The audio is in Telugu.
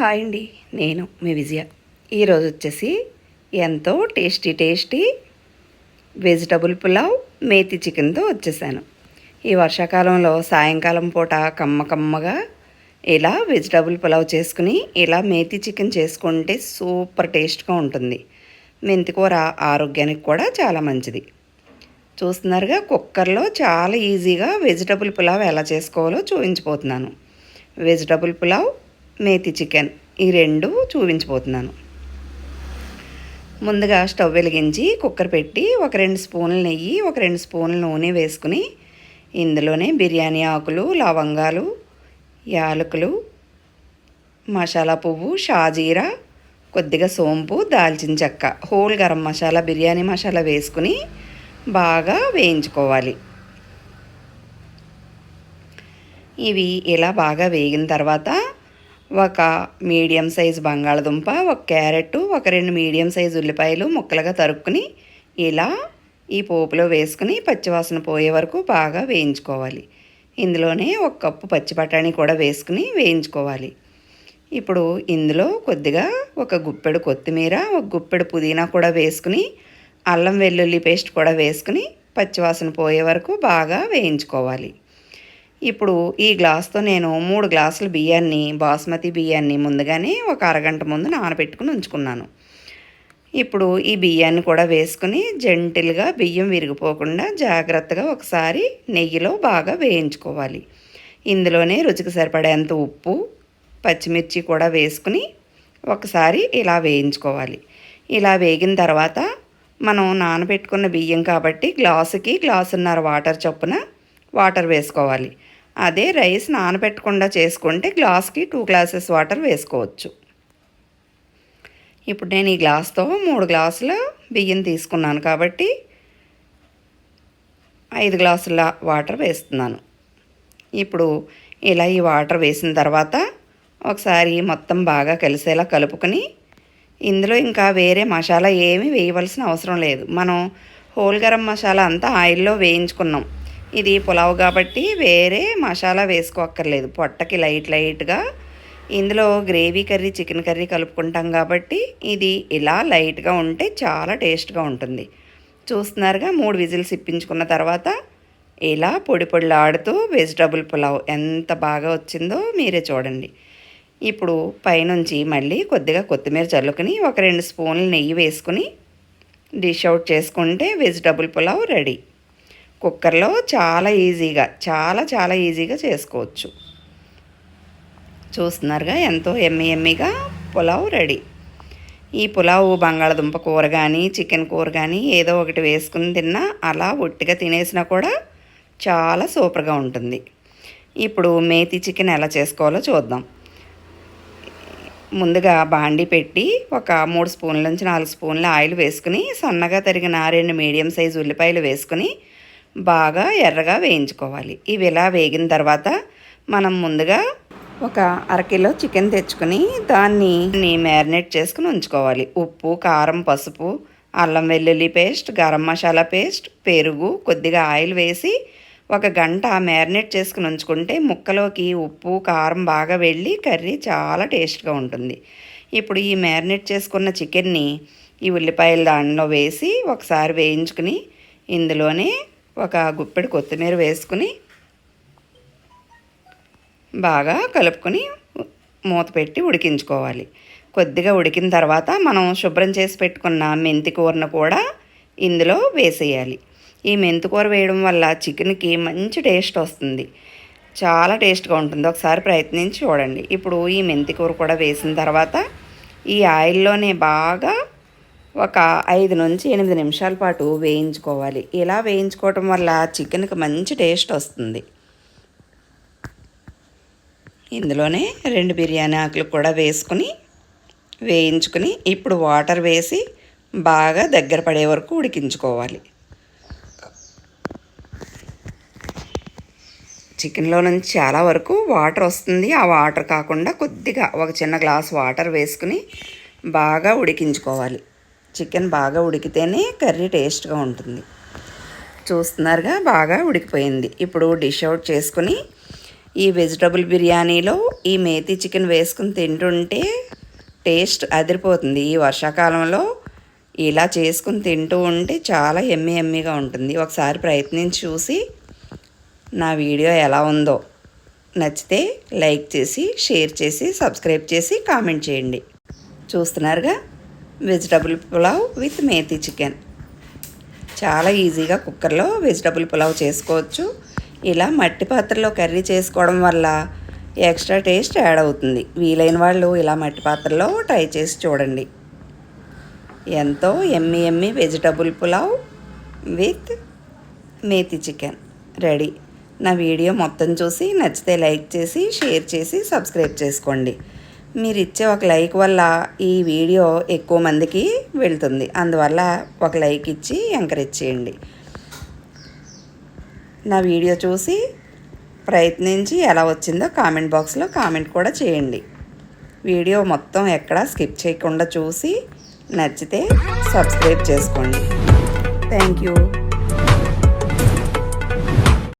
హాయ్ అండి నేను మీ విజయ. ఈరోజు వచ్చేసి ఎంతో tasty tasty vegetable pulao methi చికెన్తో వచ్చేసాను. ఈ వర్షాకాలంలో సాయంకాలం పూట కమ్మ కమ్మగా ఇలా వెజిటబుల్ పులావ్ చేసుకుని ఇలా మేతి చికెన్ చేసుకుంటే సూపర్ టేస్ట్గా ఉంటుంది. మెంతికూర ఆరోగ్యానికి కూడా చాలా మంచిది. చూస్తున్నారుగా కుక్కర్లో చాలా ఈజీగా వెజిటబుల్ పులావ్ ఎలా చేసుకోవాలో చూపించిపోతున్నాను. వెజిటబుల్ పులావ్ మేతి చికెన్ ఈ రెండు చూపించబోతున్నాను. ముందుగా స్టవ్ వెలిగించి కుక్కర్ పెట్టి ఒక రెండు స్పూన్లు నెయ్యి ఒక రెండు స్పూన్ల నూనె వేసుకుని ఇందులోనే బిర్యానీ ఆకులు లవంగాలు యాలకులు మసాలా పువ్వు షాజీరా కొద్దిగా సోంపు దాల్చిన చెక్క హోల్ గరం మసాలా బిర్యానీ మసాలా వేసుకుని బాగా వేయించుకోవాలి. ఇవి ఇలా బాగా వేగిన తర్వాత ఒక మీడియం సైజు బంగాళదుంప ఒక క్యారెట్ ఒక రెండు మీడియం సైజు ఉల్లిపాయలు ముక్కలుగా తరుక్కుని ఇలా ఈ పోపులో వేసుకుని పచ్చివాసన పోయే వరకు బాగా వేయించుకోవాలి. ఇందులోనే ఒక కప్పు పచ్చి బఠానీ కూడా వేసుకుని వేయించుకోవాలి. ఇప్పుడు ఇందులో కొద్దిగా ఒక గుప్పెడు కొత్తిమీర ఒక గుప్పెడు పుదీనా కూడా వేసుకుని అల్లం వెల్లుల్లి పేస్ట్ కూడా వేసుకుని పచ్చివాసన పోయే వరకు బాగా వేయించుకోవాలి. ఇప్పుడు ఈ గ్లాస్తో నేను మూడు గ్లాసుల బియ్యాన్ని బాస్మతి బియ్యాన్ని ముందుగానే ఒక అరగంట ముందు నానబెట్టుకుని ఉంచుకున్నాను. ఇప్పుడు ఈ బియ్యాన్ని కూడా వేసుకుని జెంటిల్గా బియ్యం విరిగిపోకుండా జాగ్రత్తగా ఒకసారి నెయ్యిలో బాగా వేయించుకోవాలి. ఇందులోనే రుచికి సరిపడేంత ఉప్పు పచ్చిమిర్చి కూడా వేసుకుని ఒకసారి ఇలా వేయించుకోవాలి. ఇలా వేగిన తర్వాత మనం నానబెట్టుకున్న బియ్యం కాబట్టి గ్లాసుకి గ్లాసున్నర వాటర్ చొప్పున వాటర్ వేసుకోవాలి. అదే రైస్ నానబెట్టకుండా చేసుకుంటే గ్లాస్కి టూ గ్లాసెస్ వాటర్ వేసుకోవచ్చు. ఇప్పుడు నేను ఈ గ్లాస్తో మూడు గ్లాసుల బియ్యం తీసుకున్నాను కాబట్టి ఐదు గ్లాసుల వాటర్ వేస్తున్నాను. ఇప్పుడు ఇలా ఈ వాటర్ వేసిన తర్వాత ఒకసారి మొత్తం బాగా కలిసేలా కలుపుకొని ఇందులో ఇంకా వేరే మసాలా ఏమీ వేయవలసిన అవసరం లేదు. మనం హోల్ గరం మసాలా అంతా ఆయిల్లో వేయించుకున్నాం. ఇది పులావ్ కాబట్టి వేరే మసాలా వేసుకోక్కర్లేదు. పొట్టకి లైట్ లైట్గా. ఇందులో గ్రేవీ కర్రీ చికెన్ కర్రీ కలుపుకుంటాం కాబట్టి ఇది ఇలా లైట్గా ఉంటే చాలా టేస్ట్గా ఉంటుంది. చూస్తున్నారుగా మూడు విజిల్స్ ఇప్పించుకున్న తర్వాత ఇలా పొడి పొడిలాడుతూ వెజిటబుల్ పులావ్ ఎంత బాగా వచ్చిందో మీరే చూడండి. ఇప్పుడు పైనుంచి మళ్ళీ కొద్దిగా కొత్తిమీర చల్లుకుని ఒక రెండు స్పూన్లు నెయ్యి వేసుకుని డిష్ అవుట్ చేసుకుంటే వెజిటబుల్ పులావ్ రెడీ. కుక్కర్లో చాలా ఈజీగా చాలా చాలా ఈజీగా చేసుకోవచ్చు. చూస్తున్నారుగా ఎంతో ఎమ్మి ఎమ్మిగా పులావ్ రెడీ. ఈ పులావ్ బంగాళదుంప కూర కానీ చికెన్ కూర కానీ ఏదో ఒకటి వేసుకుని తిన్నా అలా ఒట్టిగా తినేసినా కూడా చాలా సూపర్గా ఉంటుంది. ఇప్పుడు మేతి చికెన్ ఎలా చేసుకోవాలో చూద్దాం. ముందుగా బాండి పెట్టి ఒక మూడు స్పూన్ల నుంచి నాలుగు స్పూన్ల ఆయిల్ వేసుకుని సన్నగా తరిగిన రెండు మీడియం సైజు ఉల్లిపాయలు వేసుకుని బాగా ఎర్రగా వేయించుకోవాలి. ఇవి ఇలా వేగిన తర్వాత మనం ముందుగా ఒక అరకిలో చికెన్ తెచ్చుకొని దాన్ని మ్యారినేట్ చేసుకుని ఉంచుకోవాలి. ఉప్పు కారం పసుపు అల్లం వెల్లుల్లి పేస్ట్ గరం మసాలా పేస్ట్ పెరుగు కొద్దిగా ఆయిల్ వేసి ఒక గంట మ్యారినేట్ చేసుకుని ఉంచుకుంటే ముక్కలోకి ఉప్పు కారం బాగా వెళ్ళి కర్రీ చాలా టేస్ట్గా ఉంటుంది. ఇప్పుడు ఈ మ్యారినేట్ చేసుకున్న చికెన్ని ఈ ఉల్లిపాయల దానిలో వేసి ఒకసారి వేయించుకుని ఇందులోనే ఒక గుప్పెడు కొత్తిమీర వేసుకుని బాగా కలుపుకొని మూత పెట్టి ఉడికించుకోవాలి. కొద్దిగా ఉడికిన తర్వాత మనం శుభ్రం చేసి పెట్టుకున్న మెంతి కూరను కూడా ఇందులో వేసేయాలి. ఈ మెంతి కూర వేయడం వల్ల చికెన్కి మంచి టేస్ట్ వస్తుంది. చాలా టేస్ట్గా ఉంటుంది. ఒకసారి ప్రయత్నించి చూడండి. ఇప్పుడు ఈ మెంతి కూర కూడా వేసిన తర్వాత ఈ ఆయిల్లోనే బాగా ఒక ఐదు నుంచి ఎనిమిది నిమిషాల పాటు వేయించుకోవాలి. ఇలా వేయించుకోవటం వల్ల చికెన్కి మంచి టేస్ట్ వస్తుంది. ఇందులోనే రెండు బిర్యానీ ఆకులు కూడా వేసుకుని వేయించుకుని ఇప్పుడు వాటర్ వేసి బాగా దగ్గర పడే వరకు ఉడికించుకోవాలి. చికెన్లో నుంచి చాలా వరకు వాటర్ వస్తుంది. ఆ వాటర్ కాకుండా కొద్దిగా ఒక చిన్న గ్లాస్ వాటర్ వేసుకుని బాగా ఉడికించుకోవాలి. చికెన్ బాగా ఉడికితేనే కర్రీ టేస్ట్గా ఉంటుంది. చూస్తున్నారుగా బాగా ఉడికిపోయింది. ఇప్పుడు డిష్ అవుట్ చేసుకుని ఈ వెజిటబుల్ బిర్యానీలో ఈ మేతి చికెన్ వేసుకుని తింటుంటే టేస్ట్ అదిరిపోతుంది. ఈ వర్షాకాలంలో ఇలా చేసుకుని తింటూ ఉంటే చాలా ఎమ్మి ఎమ్మిగా ఉంటుంది. ఒకసారి ప్రయత్నించి చూసి నా వీడియో ఎలా ఉందో నచ్చితే లైక్ చేసి షేర్ చేసి సబ్స్క్రైబ్ చేసి కామెంట్ చేయండి. చూస్తున్నారుగా vegetable pulao with methi chicken. చాలా ఈజీగా కుక్కర్లో వెజిటబుల్ పులావ్ చేసుకోవచ్చు. ఇలా మట్టి పాత్రలో కర్రీ చేసుకోవడం వల్ల ఎక్స్ట్రా టేస్ట్ యాడ్ అవుతుంది. వీలైన వాళ్ళు ఇలా మట్టి పాత్రలో ట్రై చేసి చూడండి. ఎంతో yummy yummy vegetable pulao with methi chicken ready. నా వీడియో మొత్తం చూసి నచ్చితే లైక్ చేసి షేర్ చేసి సబ్స్క్రైబ్ చేసుకోండి. మీరు ఇచ్చే ఒక లైక్ వల్ల ఈ వీడియో ఎక్కువ మందికి వెళ్తుంది. అందువల్ల ఒక లైక్ ఇచ్చి ఎంకరేజ్ చేయండి. నా వీడియో చూసి ప్రయత్నించి ఎలా వచ్చిందో కామెంట్ బాక్స్లో కామెంట్ కూడా చేయండి. వీడియో మొత్తం ఎక్కడా స్కిప్ చేయకుండా చూసి నచ్చితే సబ్స్క్రైబ్ చేసుకోండి. Thank you.